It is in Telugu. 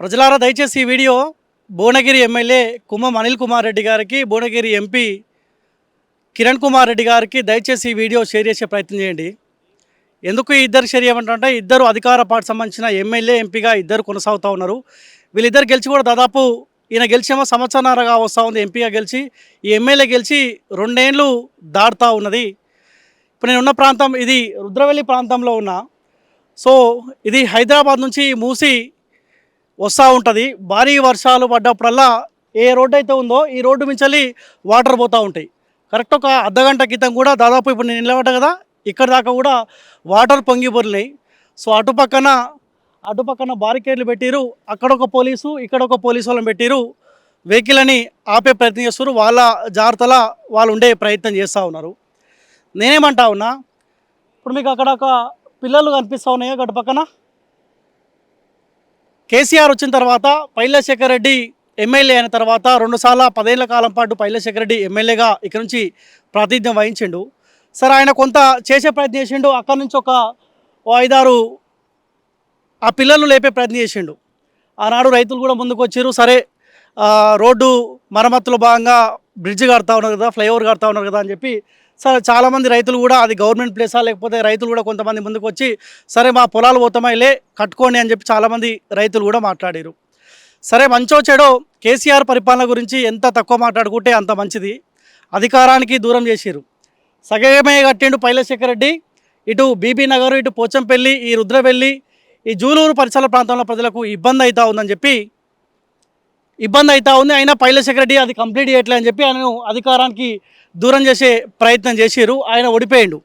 ప్రజలారా దయచేసి ఈ వీడియో భువనగిరి ఎమ్మెల్యే కుమ్మం అనిల్ కుమార్ రెడ్డి గారికి భువనగిరి ఎంపీ కిరణ్ కుమార్ రెడ్డి గారికి దయచేసి ఈ వీడియో షేర్ చేసే ప్రయత్నం చేయండి. ఎందుకు ఈ ఇద్దరు షేర్ చేయమంటే ఇద్దరు అధికార పార్టీ సంబంధించిన ఎమ్మెల్యే ఎంపీగా ఇద్దరు కొనసాగుతూ ఉన్నారు. వీళ్ళిద్దరు గెలిచి కూడా దాదాపు ఈయన గెలిచేమో సంవత్సరాలుగా వస్తూ ఉంది ఎంపీగా గెలిచి. ఈ ఎమ్మెల్యే గెలిచి రెండేండ్లు దాడుతూ ఉన్నది. ఇప్పుడు నేను ఉన్న ప్రాంతం ఇది రుద్రవెల్లి ప్రాంతంలో ఉన్నా. సో ఇది హైదరాబాద్ నుంచి మూసి వస్తూ ఉంటుంది. భారీ వర్షాలు పడ్డప్పుడల్లా ఏ రోడ్డు అయితే ఉందో ఈ రోడ్డు మించాలి వాటర్ పోతూ ఉంటాయి. కరెక్ట్ ఒక అర్ధగంట క్రితం కూడా దాదాపు ఇప్పుడు నేను నిలబడ్డా కదా ఇక్కడ దాకా కూడా వాటర్ పొంగి పొరినాయి సో అటుపక్కన అటుపక్కన బారికేడ్లు పెట్టిరు అక్కడ ఒక పోలీసు ఇక్కడ ఒక పోలీసు వాళ్ళని పెట్టిరు వెహికల్ అని ఆపే ప్రయత్నం చేస్తారు వాళ్ళ జాగ్రత్తల వాళ్ళు ఉండే ప్రయత్నం చేస్తూ ఉన్నారు. నేనేమంటా ఉన్నా ఇప్పుడు మీకు అక్కడ ఒక పిల్లలు కనిపిస్తూ ఉన్నాయి అటు పక్కన? కేసీఆర్ వచ్చిన తర్వాత పైలశేఖర్ రెడ్డి ఎమ్మెల్యే అయిన తర్వాత రెండుసార్ల పదేళ్ళ కాలం పాటు పైలశేఖర్ రెడ్డి ఎమ్మెల్యేగా ఇక్కడ నుంచి ప్రాతినిధ్యం వహించిండు. సరే ఆయన కొంత చేసే ప్రయత్నం చేసిండు. అక్కడి నుంచి ఒక ఐదారు ఆ పిల్లలను లేపే ప్రయత్నం చేసిండు. ఆనాడు రైతులు కూడా ముందుకు వచ్చారు సరే రోడ్డు మరమ్మతులో భాగంగా బ్రిడ్జ్ కడతా ఉన్నారు కదా ఫ్లైఓవర్ కడతా ఉన్నారు కదా అని చెప్పి సరే చాలామంది రైతులు కూడా అది గవర్నమెంట్ ప్లేసా లేకపోతే రైతులు కూడా కొంతమంది ముందుకు వచ్చి సరే మా పొలాలు పోతామైలే కట్టుకోండి అని చెప్పి చాలామంది రైతులు కూడా మాట్లాడారు. సరే మంచో చెడో కేసీఆర్ పరిపాలన గురించి ఎంత తక్కువ మాట్లాడుకుంటే అంత మంచిది. అధికారానికి దూరం చేసిరు సగమే కట్టిండు పైలశేఖర్ రెడ్డి ఇటు బీబీ నగర్ ఇటు పోచంపల్లి ఈ రుద్రవెల్లి ఈ జూలూరు పరిసర ప్రాంతంలో ప్రజలకు ఇబ్బంది అవుతా ఉందని చెప్పి ఇబ్బంది అవుతా ఉంది. అయినా పైల సెక్రటరీ అది కంప్లీట్ చేయట్లే అని చెప్పి ఆయన అధికారానికి దూరం చేసే ప్రయత్నం చేసిరు ఆయన ఓడిపోయిండు.